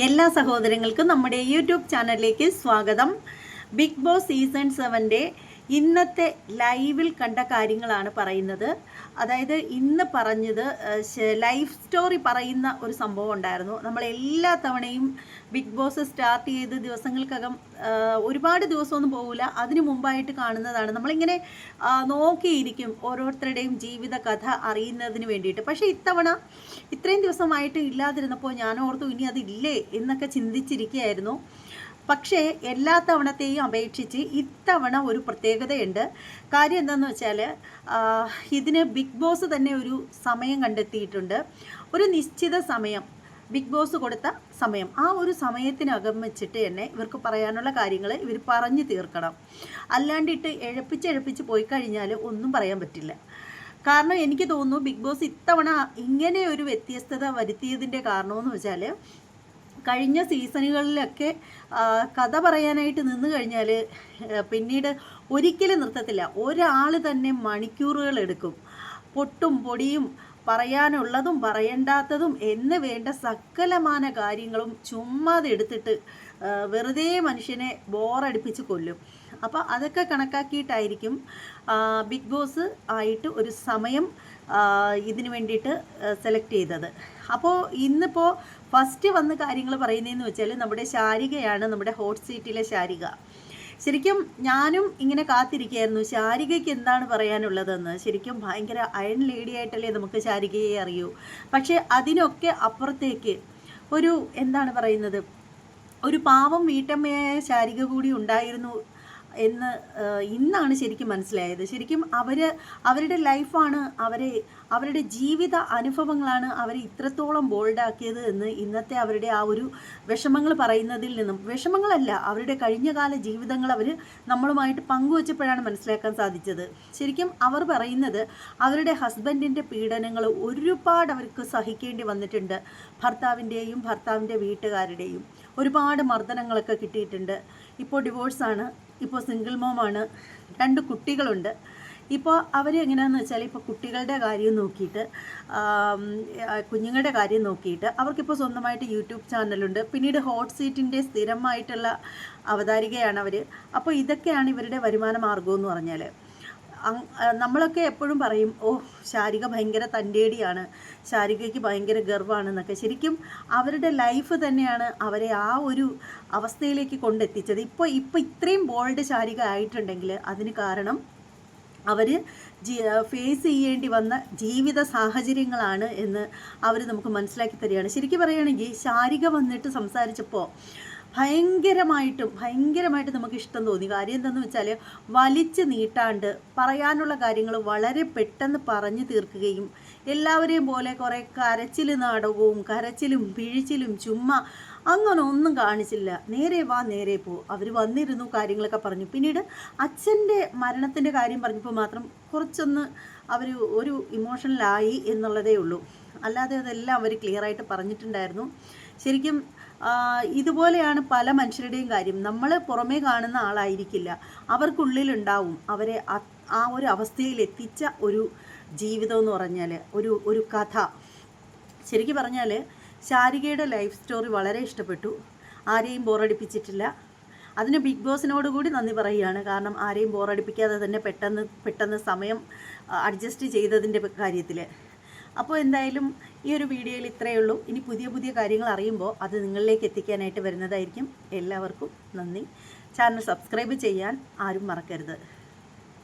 എല്ലാ സഹോദരങ്ങൾക്കും നമ്മുടെ യൂട്യൂബ് ചാനലിലേക്ക് സ്വാഗതം. ബിഗ് ബോസ് സീസൺ സെവന്റെ ഇന്നത്തെ ലൈവിൽ കണ്ട കാര്യങ്ങളാണ് പറയുന്നത്. അതായത് ഇന്ന് പറഞ്ഞത് ലൈഫ് സ്റ്റോറി പറയുന്ന ഒരു സംഭവം ഉണ്ടായിരുന്നു. നമ്മൾ എല്ലാ തവണയും ബിഗ് ബോസ് സ്റ്റാർട്ട് ചെയ്ത് ദിവസങ്ങൾക്കകം ഒരുപാട് ദിവസമൊന്നും പോകില്ല അതിനു മുമ്പായിട്ട് കാണുന്നതാണ്. നമ്മളിങ്ങനെ നോക്കിയിരിക്കും ഓരോരുത്തരുടെയും ജീവിത കഥ അറിയുന്നതിന് വേണ്ടിയിട്ട്. പക്ഷേ ഇത്തവണ ഇത്രയും ദിവസമായിട്ട് ഇല്ലാതിരുന്നപ്പോൾ ഞാൻ ഓർത്തു ഇനി അതില്ലേ എന്നൊക്കെ ചിന്തിച്ചിരിക്കുകയായിരുന്നു. പക്ഷേ എല്ലാ തവണത്തെയും അപേക്ഷിച്ച് ഇത്തവണ ഒരു പ്രത്യേകതയുണ്ട്. കാര്യം എന്താണെന്ന് വെച്ചാൽ ഇതിന് ബിഗ് ബോസ് തന്നെ ഒരു സമയം കണ്ടെത്തിയിട്ടുണ്ട്. ഒരു നിശ്ചിത സമയം ബിഗ് ബോസ് കൊടുത്ത സമയം. ആ ഒരു സമയത്തിനകം വെച്ചിട്ട് തന്നെ ഇവർക്ക് പറയാനുള്ള കാര്യങ്ങൾ ഇവർ പറഞ്ഞു തീർക്കണം. അല്ലാണ്ടിട്ട് എഴപ്പിച്ച് എഴപ്പിച്ച് പോയി കഴിഞ്ഞാൽ ഒന്നും പറയാൻ പറ്റില്ല. കാരണം എനിക്ക് തോന്നുന്നു ബിഗ് ബോസ് ഇത്തവണ ഇങ്ങനെ ഒരു വ്യത്യസ്തത വരുത്തിയതിന്റെ കാരണമെന്ന് വെച്ചാൽ കഴിഞ്ഞ സീസണുകളിലൊക്കെ കഥ പറയാനായിട്ട് നിന്ന് കഴിഞ്ഞാൽ പിന്നീട് ഒരിക്കലും നിർത്തത്തില്ല. ഒരാൾ തന്നെ മണിക്കൂറുകൾ എടുക്കും പൊട്ടും പൊടിയും പറയാനുള്ളതും പറയണ്ടാത്തതും എന്ന് വേണ്ട സകലമാന കാര്യങ്ങളും ചുമ്മാതെ എടുത്തിട്ട് വെറുതെ മനുഷ്യനെ ബോറടിപ്പിച്ച് കൊല്ലും. അപ്പോൾ അതൊക്കെ കണക്കാക്കിയിട്ടായിരിക്കും ബിഗ് ബോസ് ആയിട്ട് ഒരു സമയം ഇതിനു വേണ്ടിയിട്ട് സെലക്ട് ചെയ്തത്. അപ്പോൾ ഇന്നിപ്പോൾ ഫസ്റ്റ് വന്ന് കാര്യങ്ങൾ പറയുന്നതെന്ന് വെച്ചാൽ നമ്മുടെ ശാരികയാണ് നമ്മുടെ ഹോട്ട് സീറ്റിലെ ശാരിക. ശരിക്കും ഞാനും ഇങ്ങനെ കാത്തിരിക്കുകയായിരുന്നു. ശാരികയ്ക്ക് എന്താണ് പറയാനുള്ളതെന്ന്? ശരിക്കും ഭയങ്കര അയൺ ലേഡി ആയിട്ടല്ലേ നമുക്ക് ശാരികയെ അറിയൂ. പക്ഷേ അതിനൊക്കെ അപ്പുറത്തേക്ക് ഒരു എന്താണ് പറയുന്നത്? ഒരു പാവം വീട്ടമ്മയായ ശാരിക കൂടി ഉണ്ടായിരുന്നു. എന്ന് ഇന്നാണ് ശരിക്കും മനസ്സിലായത്. ശരിക്കും അവർ അവരുടെ ലൈഫാണ് അവരെ അവരുടെ ജീവിത അനുഭവങ്ങളാണ് അവരെ ഇത്രത്തോളം ബോൾഡാക്കിയത് എന്ന് ഇന്നത്തെ അവരുടെ ആ ഒരു വിഷമങ്ങൾ പറയുന്നതിൽ നിന്നും. വിഷമങ്ങളല്ല അവരുടെ കഴിഞ്ഞകാല ജീവിതങ്ങൾ അവർ നമ്മളുമായിട്ട് പങ്കുവച്ചപ്പോഴാണ് മനസ്സിലാക്കാൻ സാധിച്ചത്. ശരിക്കും അവർ പറയുന്നത് അവരുടെ ഹസ്ബൻഡിന്റെ പീഡനങ്ങൾ ഒരുപാട് അവർക്ക് സഹിക്കേണ്ടി വന്നിട്ടുണ്ട്. ഭർത്താവിന്റെയും ഭർത്താവിന്റെ വീട്ടുകാരുടെയും. ഒരുപാട് മർദ്ദനങ്ങളൊക്കെ കിട്ടിയിട്ടുണ്ട്. ഇപ്പോൾ ഡിവോഴ്സാണ്. ഇപ്പോൾ സിംഗിൾ മോമാണ് രണ്ട് കുട്ടികളുണ്ട്. ഇപ്പോൾ അവർ എങ്ങനെയാണെന്ന് വെച്ചാൽ ഇപ്പോൾ കുട്ടികളുടെ കാര്യം നോക്കിയിട്ട് കുഞ്ഞുങ്ങളുടെ കാര്യം നോക്കിയിട്ട് അവർക്കിപ്പോൾ സ്വന്തമായിട്ട് യൂട്യൂബ് ചാനലുണ്ട്. പിന്നീട് ഹോട്ട് സീറ്റിന്റെ സ്ഥിരമായിട്ടുള്ള അവതാരികയാണ് അവർ അപ്പോൾ ഇതൊക്കെയാണ് ഇവരുടെ വരുമാന മാർഗം എന്ന് പറഞ്ഞാൽ നമ്മളൊക്കെ എപ്പോഴും പറയും ഓ ശാരിക ഭയങ്കര തന്റേടിയാണ് ശാരികയ്ക്ക് ഭയങ്കര ഗർവാണെന്നൊക്കെ. ശരിക്കും അവരുടെ ലൈഫ് തന്നെയാണ് അവരെ ആ ഒരു അവസ്ഥയിലേക്ക് കൊണ്ടെത്തിച്ചത്. ഇപ്പോൾ ഇപ്പോൾ ഇത്രയും ബോൾഡ് ശാരിക ആയിട്ടുണ്ടെങ്കിൽ അതിന് കാരണം അവർ ഫേസ് ചെയ്യേണ്ടി വന്ന ജീവിത സാഹചര്യങ്ങളാണ് എന്ന് അവർ നമുക്ക് മനസ്സിലാക്കി തരികയാണ്. ശരിക്കും പറയുകയാണെങ്കിൽ ശാരിക വന്നിട്ട് സംസാരിച്ചപ്പോൾ ഭയങ്കരമായിട്ടും ഭയങ്കരമായിട്ട് നമുക്ക് ഇഷ്ടം തോന്നി. കാര്യം എന്താണെന്ന് വെച്ചാൽ വലിച്ച് നീട്ടാണ്ട് പറയാനുള്ള കാര്യങ്ങൾ വളരെ പെട്ടെന്ന് പറഞ്ഞു തീർക്കുകയും എല്ലാവരെയും പോലെ കുറേ കരച്ചിൽ നാടകവും കരച്ചിലും പിഴിച്ചിലും ചുമ്മാ അങ്ങനെ ഒന്നും കാണിച്ചില്ല. നേരെ വാ നേരെ പോ. അവർ വന്നിരുന്നു കാര്യങ്ങളൊക്കെ പറഞ്ഞു. പിന്നീട് അച്ഛന്റെ മരണത്തിന്റെ കാര്യം പറഞ്ഞപ്പോൾ മാത്രം കുറച്ചൊന്ന് അവർ ഒരു ഇമോഷണലായി എന്നുള്ളതേ ഉള്ളൂ. അല്ലാതെ അതെല്ലാം അവർ ക്ലിയറായിട്ട് പറഞ്ഞിട്ടുണ്ടായിരുന്നു. ശരിക്കും ഇതുപോലെയാണ് പല മനുഷ്യരുടെയും കാര്യം. നമ്മൾ പുറമേ കാണുന്ന ആളായിരിക്കില്ല. അവർക്കുള്ളിലുണ്ടാവും അവരെ ആ- ഒരു അവസ്ഥയിൽ എത്തിച്ച ഒരു ജീവിതം എന്ന് പറഞ്ഞാൽ ഒരു ഒരു കഥ. ശരിക്കും പറഞ്ഞാൽ ശാരികയുടെ ലൈഫ് സ്റ്റോറി വളരെ ഇഷ്ടപ്പെട്ടു. ആരെയും ബോറടിപ്പിച്ചിട്ടില്ല. അതിന് ബിഗ് ബോസിനോട് കൂടി നന്ദി പറയുകയാണ്. കാരണം ആരെയും ബോറടിപ്പിക്കാതെ തന്നെ പെട്ടെന്ന് പെട്ടെന്ന് സമയം അഡ്ജസ്റ്റ് ചെയ്തതിന്റെ കാര്യത്തിൽ അപ്പോൾ എന്തായാലും ഈ ഒരു വീഡിയോയിൽ ഇത്രയേ ഉള്ളൂ. ഇനി പുതിയ പുതിയ കാര്യങ്ങൾ അറിയുമ്പോൾ അത് നിങ്ങളിലേക്ക് എത്തിക്കാനായിട്ട് വരുന്നതായിരിക്കും. എല്ലാവർക്കും നന്ദി. ചാനൽ സബ്സ്ക്രൈബ് ചെയ്യാൻ ആരും മറക്കരുത്.